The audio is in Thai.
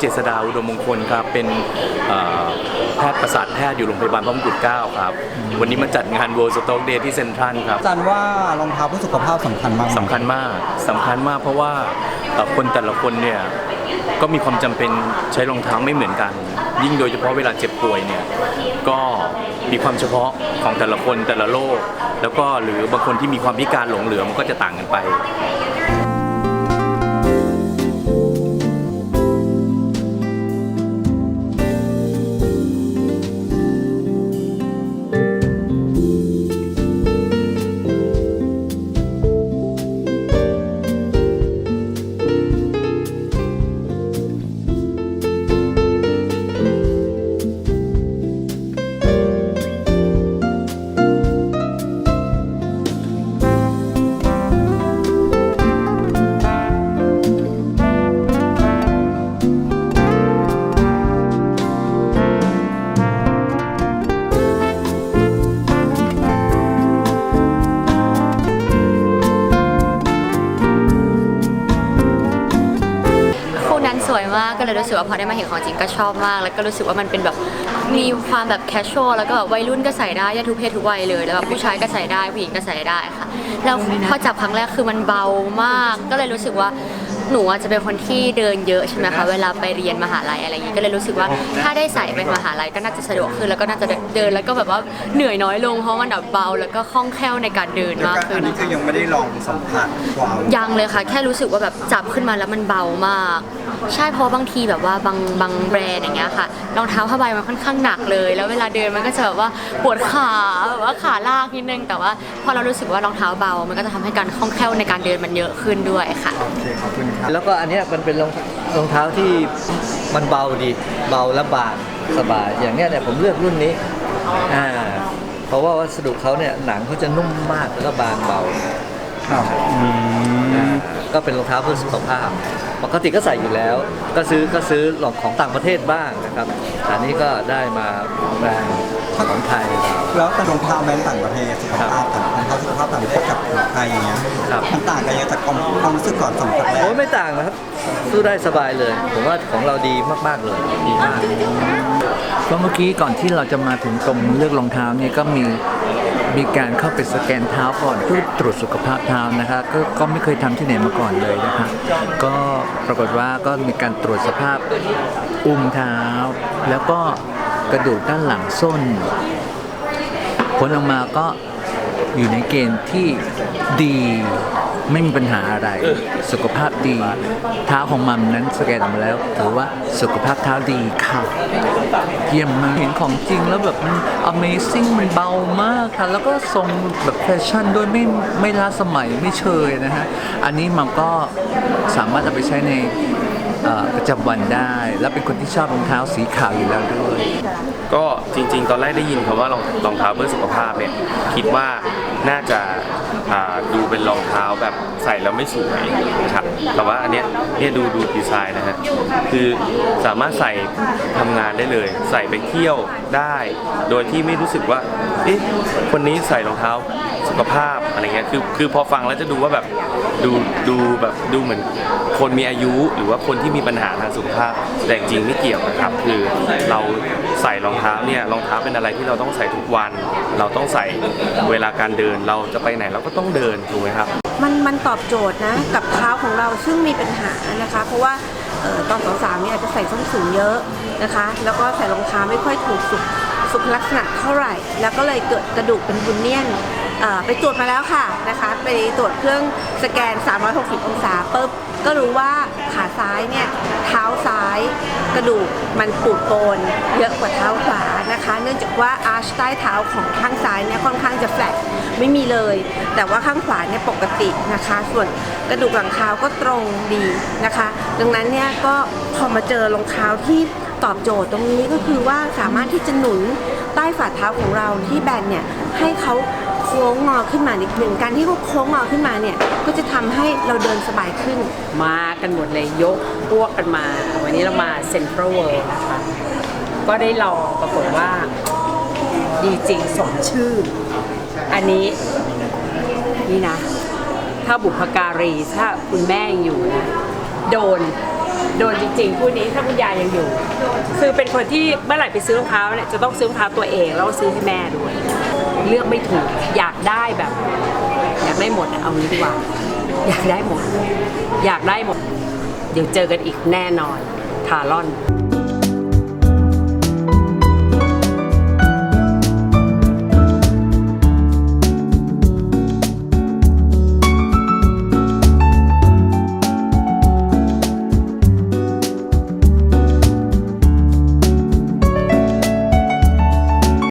เจษดาอุดมมงคลครับ เป็นเอ่อแพทย์ประสาทแพทย์อยู่โรงพยาบาลพระมงกุฎเกล้าครับ วันนี้มาจัดงาน World Stock Day ที่เซ็นทรัลครับอาจารย์ว่ารองเท้าเพื่อสุขภาพสำคัญมากไหมสำคัญมากสำคัญมากเพราะว่าเอ่อคนแต่ละคนเนี่ยก็มีความจำเป็นใช้รองเท้าไม่เหมือนกัน ยิ่งโดยเฉพาะเวลาเจ็บป่วยเนี่ยก็มีความเฉพาะของแต่ละคนแต่ละโรคแล้วก็หรือบางคนที่มีความพิการหลงเหลือมันก็จะต่างกันไป เลยรู้สึกว่าพอได้มาเห็นของจริงก็ชอบมาก แล้วก็รู้สึกว่ามันเป็นแบบมีความแบบแคชชวลแล้วก็แบบวัยรุ่นก็ใส่ได้ได้ทุกเพศทุกวัยเลยแล้วแบบผู้ชายก็ใส่ได้ผู้หญิงก็ใส่ได้ค่ะแล้วพอจับครั้งแรกคือมันเบามาก ก็เลยรู้สึกว่าหนูอาจจะเป็นคนที่เดินเยอะใช่ไหมคะเวลาไปเรียนมหาลัยอะไรอย่างงี้ก็เลยรู้สึกว่าถ้าได้ใส่ไปมหาลัยก็น่าจะสะดวกขึ้นแล้วก็น่าจะเดินแล้วก็แบบว่าเหนื่อยน้อยลงเพราะมันแบบเบา แล้วก็คล่องแคล่วในการเดินมากขึ้อันนนี้คือยังไม่ได้ลองสัมผัสความยังเลยค่ะ แค่รู้สึกว่าแบบจับขึ้นมาแล้วมันเบามาก ใช่เพราะบางทีแบบว่าบางบางแบรนด์อย่างเงี้ยค่ะรองเท้าผ้าใบมันค่อนข้างหนักเลย แล้วเวลาเดินมันก็จะแบบว่าปวดขาแบบว่าขาลากนิดนึง แต่ว่าพอเรารู้สึกว่ารองเท้าเบา มันก็จะทำให้การคล่องแคล่วในการเดินมันเยอะขึ้นด้วยค่ะ โอเคขอบคุณครับแล้วก็อันเนี้ยมันเป็นรองรองเท้าที่มันเบาดีเบาและบางสบายอย่างเนี้ยเนี่ยผมเลือกรุ่นนี้อ่าเพราะว่าวัสดุเขาเนี่ยหนังเขาจะนุ่มมากแล้วก็บางเบาครับอืมอ่าก็เป็นรองเท้าเพื่อสุขภาพ ปกติก็ใส่อยู่แล้ว ก็ซื้อก็ซื้อหลองของต่างประเทศบ้างนะครับอันนี้ก็ได้มาแบรนด์ของไทยเราแล้วแต่รองเท้าแบรนด์ต่างประเทศสุขภาพต่างรองเท้าสุขภาพต่างประเทศกับไทยอย่างเงี้ยครับ มันต่างกันยังไงจากความความรู้สึกก่อนสัมผัสแรโอ้กยไม่ต่างนะครับสู้ได้สบายเลย ผมว่าของเราดีมากๆเลยดีมาก ก็เมื่อกี้ก่อนที่เราจะมาถึงตรงเลือกรองเท้าเนี่ยก็มี มีการเข้าไปสแกนเท้าก่อนเพื่อตรวจสุขภาพเท้านะคะก็ก็ไม่เคยทำที่ไหนมาก่อนเลยนะคะก็ปรากฏว่าก็มีการตรวจสภาพอุ้งเท้า แล้วก็กระดูกด้านหลังส้น ผลออกมาก็อยู่ในเกณฑ์ที่ดี ไม่มีปัญหาอะไร สุขภาพดี เท้าของมัมนั้นสแกนออกมาแล้วถือว่าสุขภาพเท้าดีค่ะ เยี่ยมมากเห็นของจริงแล้วแบบมัน Amazing มันเบามากค่ะ แล้วก็ทรงแบบแฟชั่นด้วยไม่ไม่ล้าสมัยไม่เชยนะฮะ อันนี้มันก็สามารถเอาไปใช้ในเอ่อประจำวันได้ แล้วเป็นคนที่ชอบรองเท้าสีขาวอยู่แล้วด้วย ก็จริง ๆ ตอนแรกได้ยินคำว่ารองรองเท้าเพื่อสุขภาพเนี่ยคิดว่าน่าจะอ่าดูเป็นรองเท้าแบบใส่แล้วไม่สวยนะครับแต่ว่าอันเนี้ยเนี่ยดูดูดีไซน์นะฮะคือสามารถใส่ทำงานได้เลย ใส่ไปเที่ยวได้ โดยที่ไม่รู้สึกว่าเอ๊ะคนนี้ใส่รองเท้าสุขภาพอะไรเงี้ยคือคือพอฟังแล้วจะดูว่าแบบดูดูแบบดูเหมือนคนมีอายุ หรือว่าคนที่มีปัญหาทางสุขภาพแต่จริงๆไม่เกี่ยวนะครับ คือเรา ใส่รองเท้าเนี่ยรองเท้าเป็นอะไรที่เราต้องใส่ทุกวัน เราต้องใส่เวลาการเดินเราจะไปไหนเราก็ต้องเดินถูกไหมครับมันมันตอบโจทย์นะกับเท้าของเราซึ่งมีปัญหานะคะ เพราะว่าออตอนสาวๆเนี่ยอาจจะใส่ส้นสูงเยอะนะคะ แล้วก็ใส่รองเท้าไม่ค่อยถูกสุขสุขลักษณะเท่าไหร่ แล้วก็เลยเกิดกระดูกเป็นบุนเนียนไปตรวจมาแล้วค่ะนะคะ ไปตรวจเครื่องสแกน 360 องศาปุ๊บ ก็รู้ว่าขาซ้ายเนี่ยเท้าซ้ายกระดูกมันปูดโปนเยอะกว่าเท้าขวานะคะ เนื่องจากว่าอาร์ชใต้เท้าของข้างซ้ายเนี่ยค่อนข้างจะแฟลตไม่มีเลย แต่ว่าข้างขวาเนี่ยปกตินะคะ ส่วนกระดูกหลังเท้าก็ตรงดีนะคะ ดังนั้นเนี่ยก็พอมาเจอรองเท้าที่ตอบโจทย์ตรงนี้ก็คือว่าสามารถที่จะหนุน ใต้ฝ่าเท้าของเราที่แบนเนี่ยให้เขาโค้งงอขึ้นมานิดหนึ่งการที่เขาโค้งงอขึ้นมาเนี่ยก็จะทำให้เราเดินสบายขึ้น มากันหมดเลยยกพวกกันมา วันนี้เรามาเซ็นทรัลเวิลด์นะคะ ก็ได้ลองปรากฏว่า ดีจริงสมชื่อ อันนี้นี่นะ ถ้าบุพการีถ้าคุณแม่ยังอยู่นะ โดน โดนจริงๆคู่นี้ถ้าคุณยายยังอยู่ คือเป็นคนที่เมื่อไหร่ไปซื้อรองเท้าเนี่ยจะต้องซื้อรองเท้าตัวเองแล้วก็ซื้อให้แม่ด้วย เลือกไม่ถูกอยากได้แบบ อยากได้หมดเอางี้ดีกว่า อยากได้หมด อยากได้หมด เดี๋ยวเจอกันอีกแน่นอนทารอน